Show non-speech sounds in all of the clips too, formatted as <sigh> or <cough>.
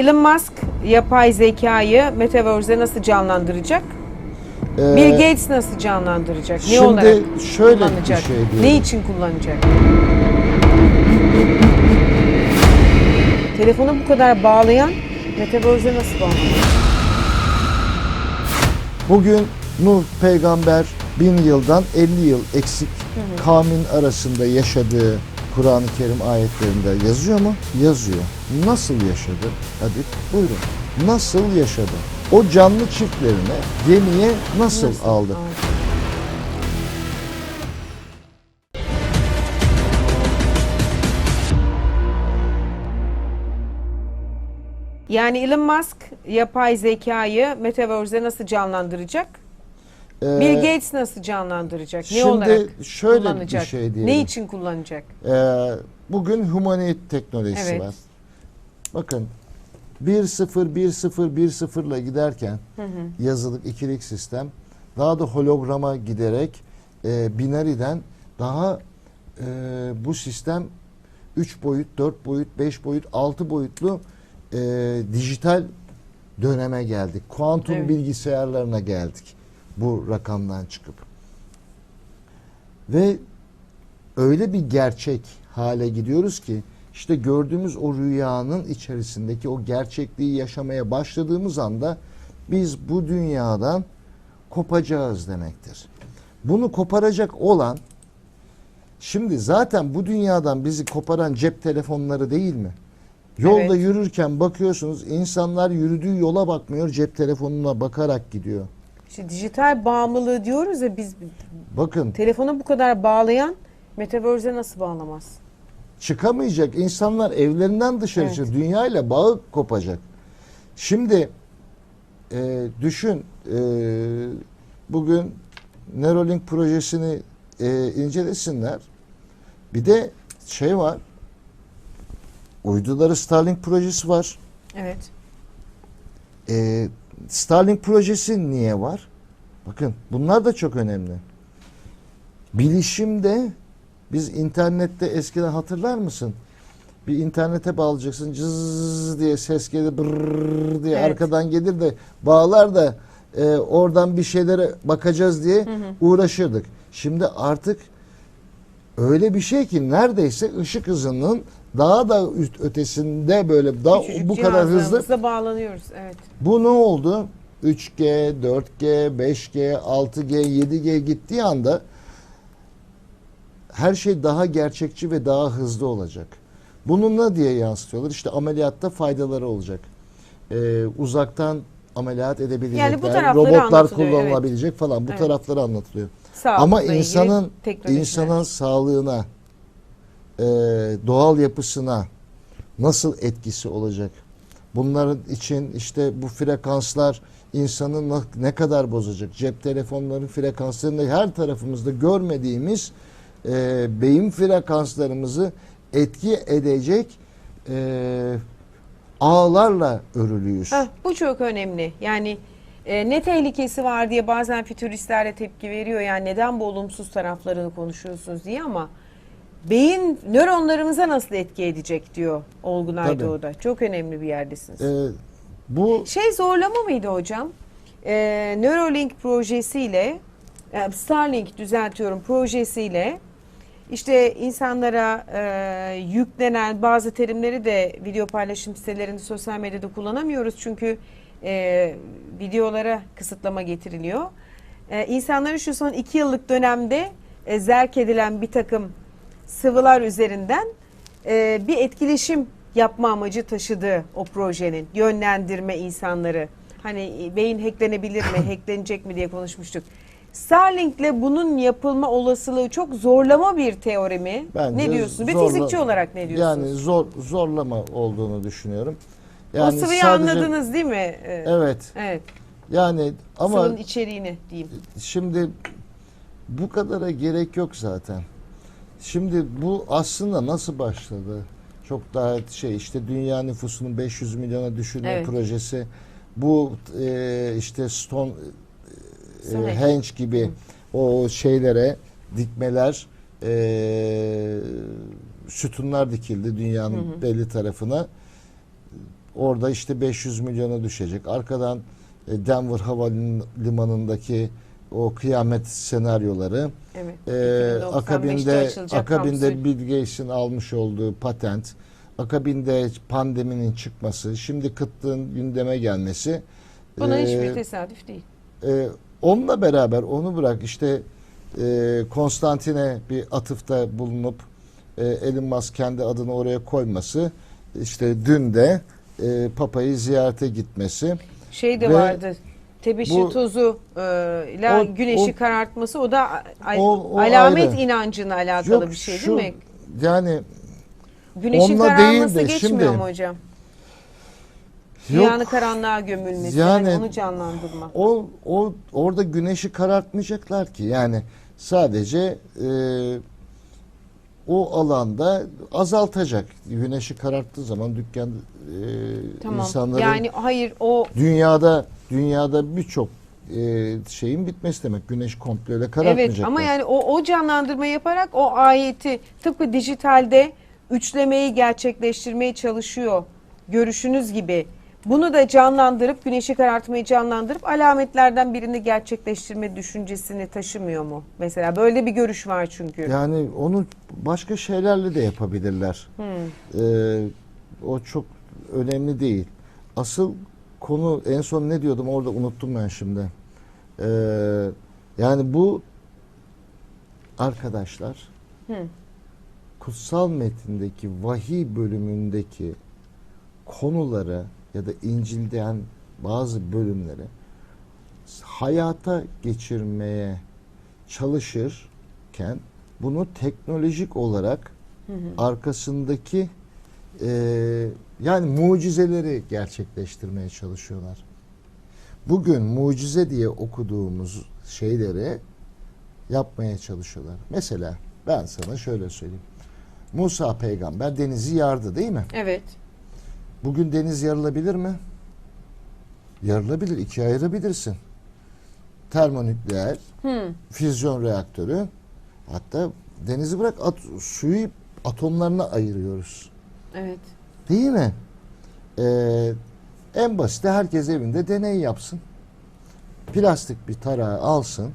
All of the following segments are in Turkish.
Elon Musk yapay zekayı Metaverse'de nasıl canlandıracak? Ee, Bill Gates nasıl canlandıracak? Ne şimdi olarak şöyle bir kullanacak? şey diyorum. ne için kullanacak? Telefonu bu kadar bağlayan Metaverse'e nasıl bağlanacak? Bugün Nuh peygamber bin yıldan 50 yıl eksik kavmin arasında yaşadığı Kur'an-ı Kerim ayetlerinde yazıyor mu? Yazıyor. Nasıl yaşadı? Hadi buyurun. Nasıl yaşadı? O canlı çiftlerine gemiye nasıl, Nasıl aldı? Yani Elon Musk yapay zekayı Metaverse'de nasıl canlandıracak? Ee, Bill Gates nasıl canlandıracak? Ne şimdi olarak şöyle bir kullanacak? şey diyelim. Ne için kullanacak? Ee, bugün humanoid teknolojisi Evet. var. Bakın 1-0-1-0-1-0 ile giderken yazılık ikilik sistem daha da holograma giderek e, binariden daha e, bu sistem 3 boyut, 4 boyut, 5 boyut, 6 boyutlu e, dijital döneme geldik. Kuantum Evet. bilgisayarlarına geldik bu rakamdan çıkıp. Ve öyle bir gerçek hale gidiyoruz ki işte gördüğümüz o rüyanın içerisindeki o gerçekliği yaşamaya başladığımız anda biz bu dünyadan kopacağız demektir. Bunu koparacak olan şimdi zaten bu dünyadan bizi koparan cep telefonları değil mi? Yolda Evet. yürürken bakıyorsunuz insanlar yürüdüğü yola bakmıyor cep telefonuna bakarak gidiyor. İşte dijital bağımlılığı diyoruz ya biz Bakın telefonu bu kadar bağlayan Metaverse'e nasıl bağlamaz? çıkamayacak. insanlar evlerinden dışarı Evet. çıkacak. Dünyayla bağı kopacak. Şimdi e, düşün e, bugün Neuralink projesini e, incelesinler. Bir de şey var. Uyduları Starlink projesi var. Evet. E, Starlink projesi niye var? Bakın bunlar da çok önemli. Bilişimde biz internette eskiden hatırlar mısın? Bir internete bağlayacaksın cız diye ses gelir brrr diye Evet. arkadan gelir de bağlar da e, oradan bir şeylere bakacağız diye uğraşırdık. Şimdi artık öyle bir şey ki neredeyse ışık hızının daha da üst ötesinde böyle daha Küçücük bu kadar hızlı bağlanıyoruz. Evet. bu ne oldu? 3G, 4G, 5G, 6G, 7G gittiği anda her şey daha gerçekçi ve daha hızlı olacak. Bunu ne diye yansıtıyorlar? İşte ameliyatta faydaları olacak. Ee, uzaktan ameliyat edebilecekler. Yani bu robotlar kullanılabilecek falan. Bu Evet. tarafları anlatılıyor. Sağlıkla Ama insanın insanın sağlığına, e, doğal yapısına nasıl etkisi olacak? Bunların için işte bu frekanslar insanı ne kadar bozacak? Cep telefonların frekanslarında her tarafımızda görmediğimiz e, beyin frekanslarımızı etki edecek e, ağlarla örülüyüz. Heh, bu çok önemli. Yani e, ne tehlikesi var diye bazen fütüristler de tepki veriyor. Yani neden bu olumsuz taraflarını konuşuyorsunuz diye ama beyin nöronlarımıza nasıl etki edecek diyor Olgun Tabii. Aydoğdu. Çok önemli bir yerdesiniz. E, bu Şey zorlama mıydı hocam? Ee, Neuralink projesiyle, e, Starlink düzeltiyorum projesiyle işte insanlara e, yüklenen bazı terimleri de video paylaşım sitelerinde sosyal medyada kullanamıyoruz çünkü e, videolara kısıtlama getiriliyor. E, insanların şu son iki yıllık dönemde e, zerk edilen bir takım sıvılar üzerinden e, bir etkileşim yapma amacı taşıdığı o projenin yönlendirme insanları. Hani e, beyin hacklenebilir mi, <coughs> hacklenecek mi diye konuşmuştuk. Starlink'le bunun yapılma olasılığı çok zorlama bir teori mi? Bence ne diyorsun? Bir zorla- fizikçi olarak ne diyorsunuz? Yani zor zorlama olduğunu düşünüyorum. o Yani sıvıyı sadece- anladınız değil mi? Ee, Evet. Evet. Yani ama Sıvının içeriğini diyeyim. şimdi bu kadara gerek yok zaten. Şimdi bu aslında nasıl başladı? Çok daha şey işte dünya nüfusunun 500 milyona düşürme Evet. projesi. Bu e, işte Stone e, Henge gibi o şeylere dikmeler e, sütunlar dikildi dünyanın belli tarafına. Orada işte 500 milyona düşecek. Arkadan e, Denver Havalimanı'ndaki o kıyamet senaryoları. Evet. 2095'te akabinde akabinde. Bill Gates'in almış olduğu patent, akabinde pandeminin çıkması, şimdi kıtlığın gündeme gelmesi. Buna ee, hiçbir tesadüf değil. ee, onunla beraber onu bırak işte e, Konstantine bir atıfta bulunup e, Elon Musk kendi adını oraya koyması işte dün de e, Papa'yı ziyarete gitmesi. Şey de Ve vardı. Tebeşir bu- tozu e, ile O- güneşi o- karartması o da al- O- o alamet ayrı. inancına alakalı Yok, bir şey şu- değil mi? Yani Güneşin onunla kararması değil de geçmiyor şimdi- mu hocam? yok Dünyanın karanlığa gömülmesi. Yani, Yani- onu canlandırma. o o orada güneşi karartmayacaklar ki yani sadece e, o alanda azaltacak güneşi kararttığı zaman dükkan e, Tamam. insanların Yani hayır o dünyada dünyada birçok e, şeyin bitmesi demek güneş komple öyle karartmayacaklar. Evet ama yani o, o canlandırma yaparak o ayeti tıpkı dijitalde üçlemeyi gerçekleştirmeye çalışıyor görüşünüz gibi. Bunu da canlandırıp güneşi karartmayı canlandırıp alametlerden birini gerçekleştirme düşüncesini taşımıyor mu? Mesela böyle bir görüş var çünkü. Yani onu başka şeylerle de yapabilirler. Hmm. Ee, o çok önemli değil. Asıl konu en son ne diyordum orada unuttum ben şimdi. Ee, yani bu arkadaşlar Hı. kutsal metindeki vahiy bölümündeki konuları ya da İncil'den bazı bölümleri hayata geçirmeye çalışırken bunu teknolojik olarak Hı hı. arkasındaki e, yani mucizeleri gerçekleştirmeye çalışıyorlar. Bugün mucize diye okuduğumuz şeyleri yapmaya çalışıyorlar. Mesela ben sana şöyle söyleyeyim. Musa peygamber denizi yardı değil mi? Evet. Bugün deniz yarılabilir mi? Yarılabilir. ikiye ayırabilirsin. Termonükleer, Hı. füzyon reaktörü hatta denizi bırak at, suyu atomlarına ayırıyoruz. Evet. Değil mi? Ee, en basit herkes evinde deney yapsın. Plastik bir tarağı alsın,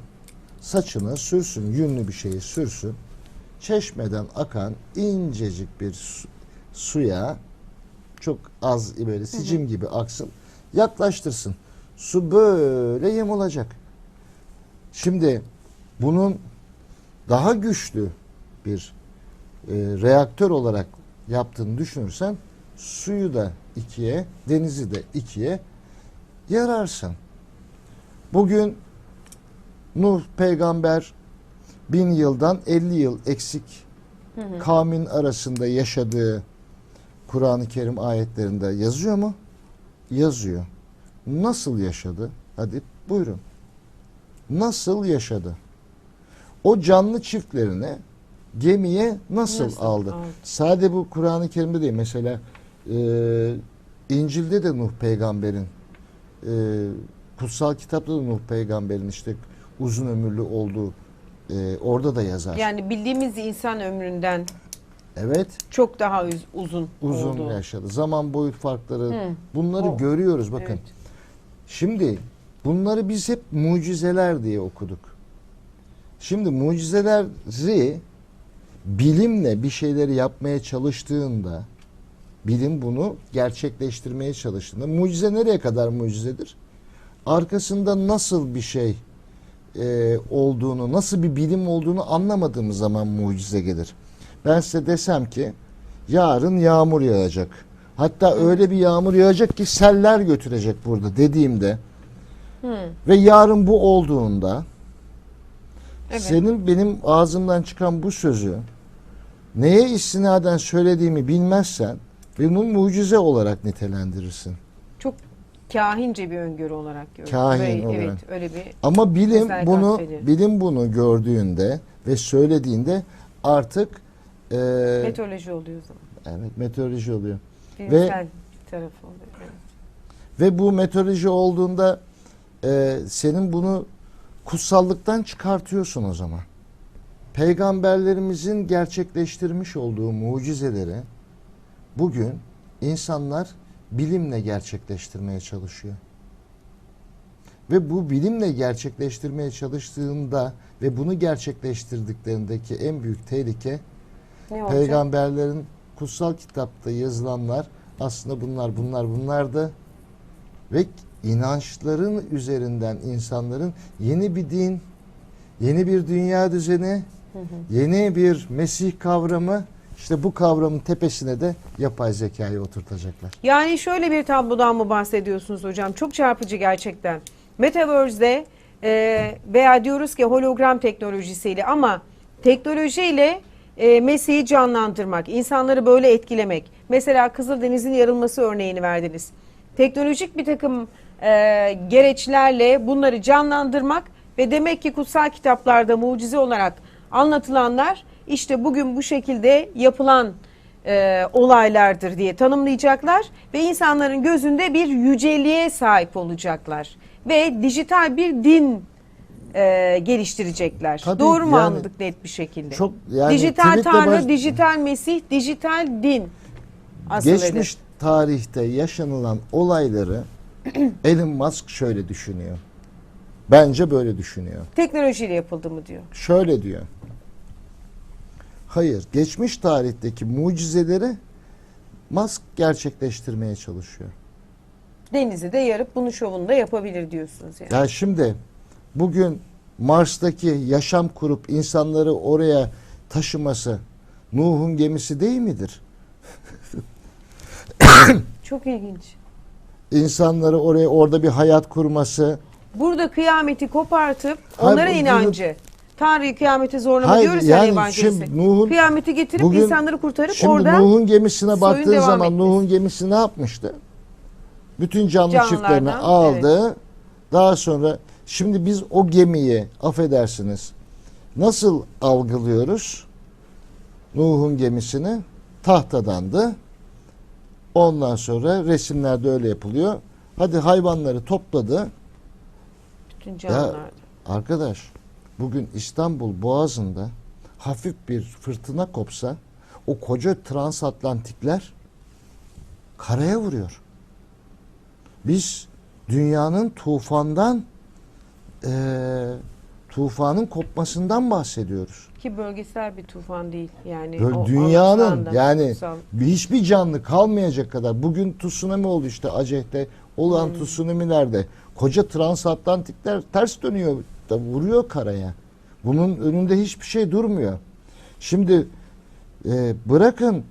saçına sürsün, yünlü bir şeyi sürsün. Çeşmeden akan incecik bir su- suya çok az böyle sicim gibi aksın. Yaklaştırsın. Su böyle yem olacak. Şimdi bunun daha güçlü bir e, reaktör olarak yaptığını düşünürsen suyu da ikiye, denizi de ikiye yararsın. Bugün Nuh peygamber bin yıldan 50 yıl eksik Hı hı. kavmin arasında yaşadığı Kur'an-ı Kerim ayetlerinde yazıyor mu? Yazıyor. Nasıl yaşadı? Hadi buyurun. Nasıl yaşadı? O canlı çiftlerine gemiye nasıl, Nasıl aldı? aldı? Sade bu Kur'an-ı Kerim'de değil. Mesela e, İncil'de de Nuh peygamberin e, kutsal kitapta da Nuh peygamberin işte uzun ömürlü olduğu e, orada da yazar. Yani bildiğimiz insan ömründen evet. çok daha uzun, uzun oldu. yaşadı. Zaman boyut farkları Hı. bunları O- görüyoruz bakın. Evet. Şimdi bunları biz hep mucizeler diye okuduk. Şimdi mucizeleri bilimle bir şeyleri yapmaya çalıştığında bilim bunu gerçekleştirmeye çalıştığında mucize nereye kadar mucizedir? Arkasında nasıl bir şey e, olduğunu, nasıl bir bilim olduğunu anlamadığımız zaman mucize gelir. Ben size desem ki yarın yağmur yağacak. Hatta öyle bir yağmur yağacak ki seller götürecek burada dediğimde Hı. ve yarın bu olduğunda Evet. senin benim ağzımdan çıkan bu sözü neye istinaden söylediğimi bilmezsen bunu mucize olarak nitelendirirsin. Çok kahince bir öngörü olarak görüyorum. Kahin Böyle- olarak. Evet öyle bir Ama bilim bunu atfediyor. bilim bunu gördüğünde ve söylediğinde artık e, meteoroloji oluyor o zaman. evet meteoroloji oluyor. Bilimsel bir tarafı oluyor. Evet. Ve bu meteoroloji olduğunda e, senin bunu kutsallıktan çıkartıyorsun o zaman. Peygamberlerimizin gerçekleştirmiş olduğu mucizeleri bugün insanlar bilimle gerçekleştirmeye çalışıyor. Ve bu bilimle gerçekleştirmeye çalıştığında ve bunu gerçekleştirdiklerindeki en büyük tehlike peygamberlerin kutsal kitapta yazılanlar aslında bunlar bunlar bunlardı ve inançların üzerinden insanların yeni bir din, yeni bir dünya düzeni, yeni bir Mesih kavramı işte bu kavramın tepesine de yapay zekayı oturtacaklar. Yani şöyle bir tablodan mı bahsediyorsunuz hocam? Çok çarpıcı gerçekten. Metaverse'de e, veya diyoruz ki hologram teknolojisiyle ama teknolojiyle e, Mesih'i canlandırmak, insanları böyle etkilemek. Mesela Kızıldeniz'in yarılması örneğini verdiniz. Teknolojik bir takım e, gereçlerle bunları canlandırmak ve demek ki kutsal kitaplarda mucize olarak anlatılanlar işte bugün bu şekilde yapılan e, olaylardır diye tanımlayacaklar ve insanların gözünde bir yüceliğe sahip olacaklar ve dijital bir din e, geliştirecekler. Tabii, Doğru mu yani anladık net bir şekilde? Çok yani dijital tanrı, baş- dijital mesih, dijital din. Asıl Geçmiş hedef. tarihte yaşanılan olayları <clears throat> Elon Musk şöyle düşünüyor. Bence böyle düşünüyor. teknolojiyle yapıldı mı diyor. Şöyle diyor. Hayır, geçmiş tarihteki mucizeleri Musk gerçekleştirmeye çalışıyor. Denizi de yarıp bunun şovunu da yapabilir diyorsunuz yani. Ya şimdi bugün Mars'taki yaşam kurup insanları oraya taşıması Nuh'un gemisi değil midir? <coughs> Çok ilginç. İnsanları oraya orada bir hayat kurması. Burada kıyameti kopartıp Hayır, onlara bu- inancı. Tanrı'yı kıyamete zorlama Hayır, diyoruz ya yani evangelisi. şimdi Nuh'un- Kıyameti getirip Bugün- insanları kurtarıp Şimdi orada Nuh'un gemisine soyun baktığın devam zaman etmesi. Nuh'un gemisi ne yapmıştı? Bütün canlı Canlılardan, çiftlerini aldı. Daha sonra şimdi biz o gemiyi affedersiniz nasıl algılıyoruz? Nuh'un gemisini tahtadandı. Ondan sonra resimlerde öyle yapılıyor. Hadi hayvanları topladı. bütün canlılarda. Arkadaş bugün İstanbul Boğazı'nda hafif bir fırtına kopsa o koca transatlantikler karaya vuruyor. Biz dünyanın tufandan eee, tufanın kopmasından bahsediyoruz. Ki bölgesel bir tufan değil yani. Böyle o dünyanın yani kutsal. bir- hiçbir canlı kalmayacak kadar bugün tsunami oldu işte Aceh'te olan Hmm. tsunami'lerde koca transatlantikler ters dönüyor da vuruyor karaya. Bunun önünde hiçbir şey durmuyor. Şimdi e, bırakın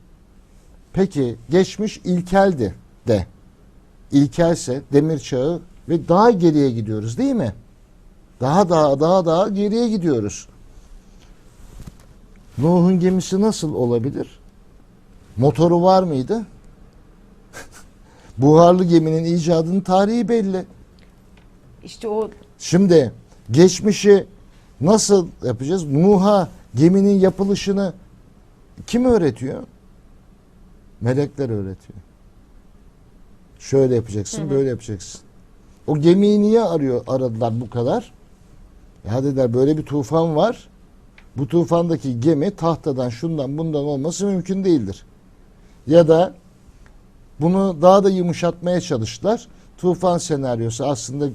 peki geçmiş ilkeldi de ilkelse demir çağı ve daha geriye gidiyoruz değil mi? Daha daha daha daha geriye gidiyoruz. Nuh'un gemisi nasıl olabilir? Motoru var mıydı? <laughs> Buharlı geminin icadının tarihi belli. İşte o Şimdi geçmişi nasıl yapacağız? Nuh'a geminin yapılışını kim öğretiyor? Melekler öğretiyor. Şöyle yapacaksın, böyle yapacaksın. O gemiyi niye arıyor aradılar bu kadar? Ya dediler böyle bir tufan var. Bu tufandaki gemi tahtadan şundan bundan olması mümkün değildir. Ya da bunu daha da yumuşatmaya çalıştılar. Tufan senaryosu aslında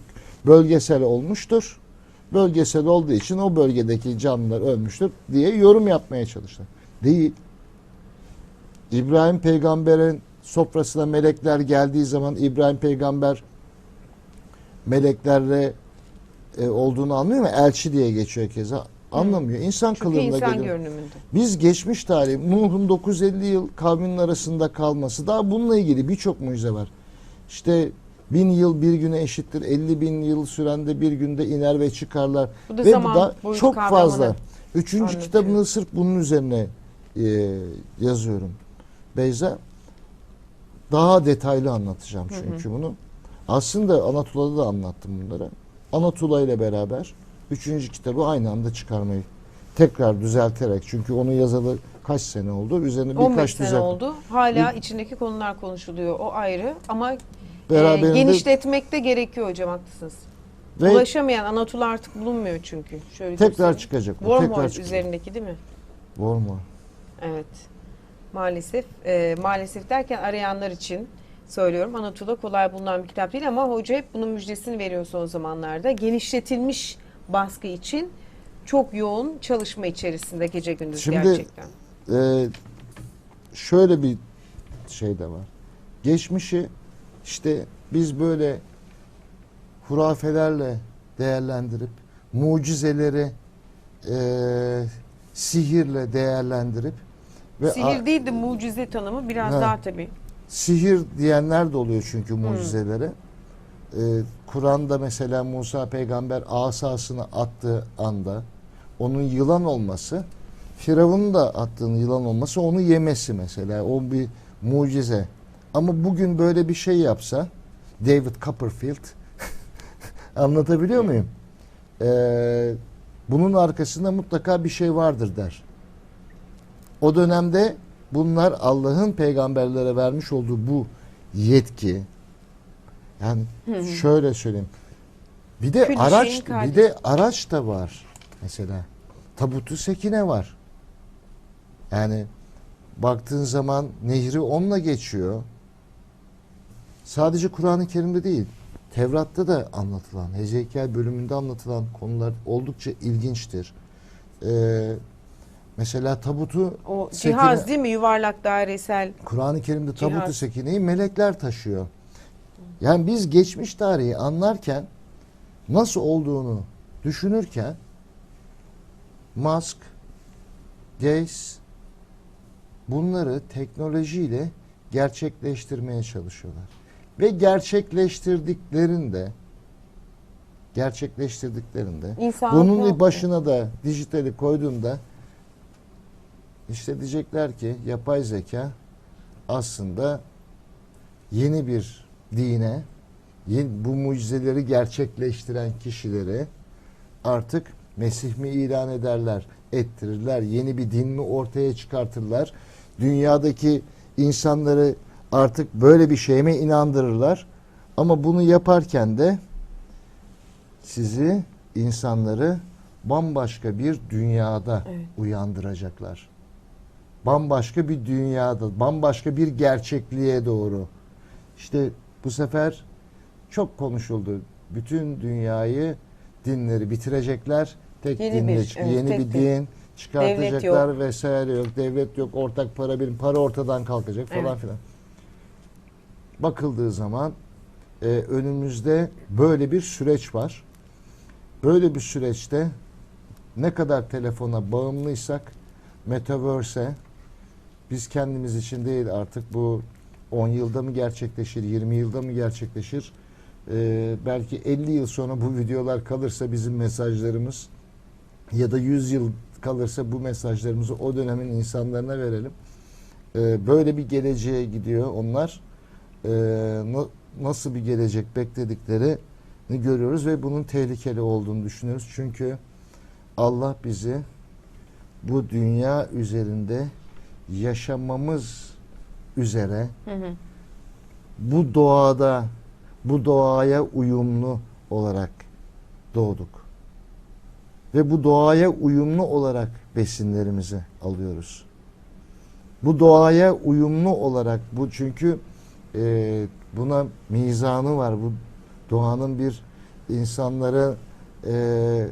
bölgesel olmuştur. Bölgesel olduğu için o bölgedeki canlılar ölmüştür diye yorum yapmaya çalıştılar. Değil. İbrahim peygamberin sofrasına melekler geldiği zaman İbrahim peygamber meleklerle e, olduğunu anlıyor mu? Elçi diye geçiyor keza. Anlamıyor. İnsan çünkü kılığında insan görünümünde. Biz geçmiş tarih Nuh'un 950 yıl kavminin arasında kalması daha bununla ilgili birçok mucize var. İşte bin yıl bir güne eşittir 50 bin yıl sürende bir günde iner ve çıkarlar. Bu da ve zaman bu da çok fazla. Üçüncü anlatıyor. kitabını sırf bunun üzerine e, yazıyorum. Beyza daha detaylı anlatacağım çünkü bunu. Aslında Anatola'da da anlattım bunları. Anatola ile beraber üçüncü kitabı aynı anda çıkarmayı tekrar düzelterek çünkü onu yazalı kaç sene oldu. Üzerine 15 birkaç sene düzelt. oldu. Hala içindeki konular konuşuluyor. O ayrı ama Beraberinde- genişletmek de gerekiyor hocam haklısınız. Ve Ulaşamayan anatolar artık bulunmuyor çünkü. Şöyle tekrar göstereyim. çıkacak. Wormhole üzerindeki değil mi? Wormhole. Evet. Maalesef. e, maalesef derken arayanlar için söylüyorum. Anadolu'da kolay bulunan bir kitap değil ama hoca hep bunun müjdesini veriyor son zamanlarda. Genişletilmiş baskı için çok yoğun çalışma içerisinde gece gündüz Şimdi- gerçekten. Ee, şöyle bir şey de var. Geçmişi işte biz böyle hurafelerle değerlendirip mucizeleri e, sihirle değerlendirip ve Sihir değil de mucize tanımı biraz Ha. daha tabii. sihir diyenler de oluyor çünkü mucizelere. Ee, Kur'an'da mesela Musa peygamber asasını attığı anda onun yılan olması, Firavun'un da attığın yılan olması onu yemesi mesela. O bir mucize. Ama bugün böyle bir şey yapsa David Copperfield <laughs> anlatabiliyor muyum? Ee, bunun arkasında mutlaka bir şey vardır der. O dönemde bunlar Allah'ın peygamberlere vermiş olduğu bu yetki yani şöyle söyleyeyim. Bir de araç bir de araç da var mesela. Tabutu sekine var. Yani baktığın zaman nehri onunla geçiyor. Sadece Kur'an-ı Kerim'de değil. Tevrat'ta da anlatılan, Hezekiel bölümünde anlatılan konular oldukça ilginçtir. Ee, mesela tabutu O sekine- cihaz değil mi? Yuvarlak dairesel. Kur'an-ı Kerim'de tabutu Cihaz. sekineyi melekler taşıyor. Yani biz geçmiş tarihi anlarken nasıl olduğunu düşünürken Musk, Gates bunları teknolojiyle gerçekleştirmeye çalışıyorlar. Ve gerçekleştirdiklerinde gerçekleştirdiklerinde İnsan bunun başına da dijitali koyduğunda işte diyecekler ki yapay zeka aslında yeni bir dine, yeni, bu mucizeleri gerçekleştiren kişileri artık Mesih mi ilan ederler, ettirirler, yeni bir din mi ortaya çıkartırlar, dünyadaki insanları artık böyle bir şeye mi inandırırlar? Ama bunu yaparken de sizi, insanları bambaşka bir dünyada Evet. uyandıracaklar. Bambaşka bir dünyada, bambaşka bir gerçekliğe doğru. İşte bu sefer çok konuşuldu. Bütün dünyayı dinleri bitirecekler. Tek Yeni dinle bir, evet, yeni tek bir din. din çıkartacaklar vesaire yok. Devlet yok, ortak para birim, para ortadan kalkacak falan Evet. filan. Bakıldığı zaman e, önümüzde böyle bir süreç var. Böyle bir süreçte ne kadar telefona bağımlıysak metaverse'e biz kendimiz için değil artık bu 10 yılda mı gerçekleşir, 20 yılda mı gerçekleşir? Ee, belki 50 yıl sonra bu videolar kalırsa bizim mesajlarımız ya da 100 yıl kalırsa bu mesajlarımızı o dönemin insanlarına verelim. Ee, böyle bir geleceğe gidiyor onlar. Ee, na- nasıl bir gelecek beklediklerini görüyoruz ve bunun tehlikeli olduğunu düşünüyoruz. Çünkü Allah bizi bu dünya üzerinde yaşamamız üzere Hı hı. bu doğada bu doğaya uyumlu olarak doğduk. Ve bu doğaya uyumlu olarak besinlerimizi alıyoruz. Bu doğaya uyumlu olarak bu çünkü e, buna mizanı var. Bu doğanın bir insanlara e,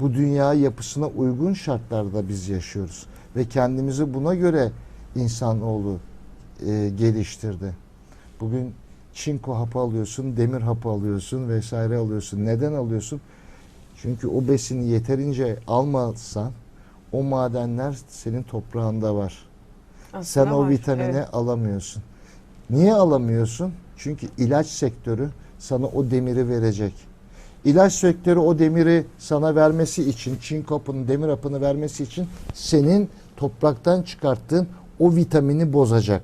bu dünya yapısına uygun şartlarda biz yaşıyoruz ve kendimizi buna göre insanoğlu e, geliştirdi. Bugün çinko hapı alıyorsun, demir hapı alıyorsun vesaire alıyorsun. Neden alıyorsun? Çünkü o besini yeterince almazsan o madenler senin toprağında var. Aslında Sen o var, vitamini evet. alamıyorsun. Niye alamıyorsun? Çünkü ilaç sektörü sana o demiri verecek. İlaç sektörü o demiri sana vermesi için, çin kapını, demir hapını vermesi için senin topraktan çıkarttığın o vitamini bozacak.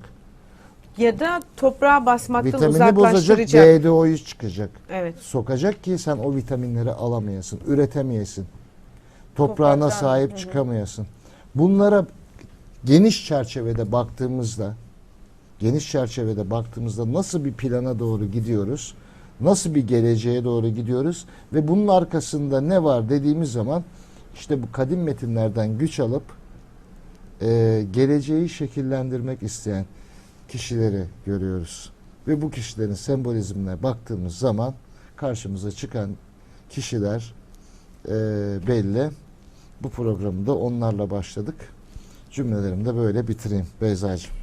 Ya da toprağa basmaktan Vitamini bozacak, uzaklaştıracak. GDO'yu çıkacak. Evet. Sokacak ki sen o vitaminleri alamayasın, üretemeyesin. Toprağına Topraktan, sahip hı. çıkamayasın. Bunlara geniş çerçevede baktığımızda geniş çerçevede baktığımızda nasıl bir plana doğru gidiyoruz? Nasıl bir geleceğe doğru gidiyoruz? Ve bunun arkasında ne var dediğimiz zaman işte bu kadim metinlerden güç alıp e, geleceği şekillendirmek isteyen kişileri görüyoruz. Ve bu kişilerin sembolizmine baktığımız zaman karşımıza çıkan kişiler e, belli. Bu programı da onlarla başladık. Cümlelerimi de böyle bitireyim Beyza'cığım.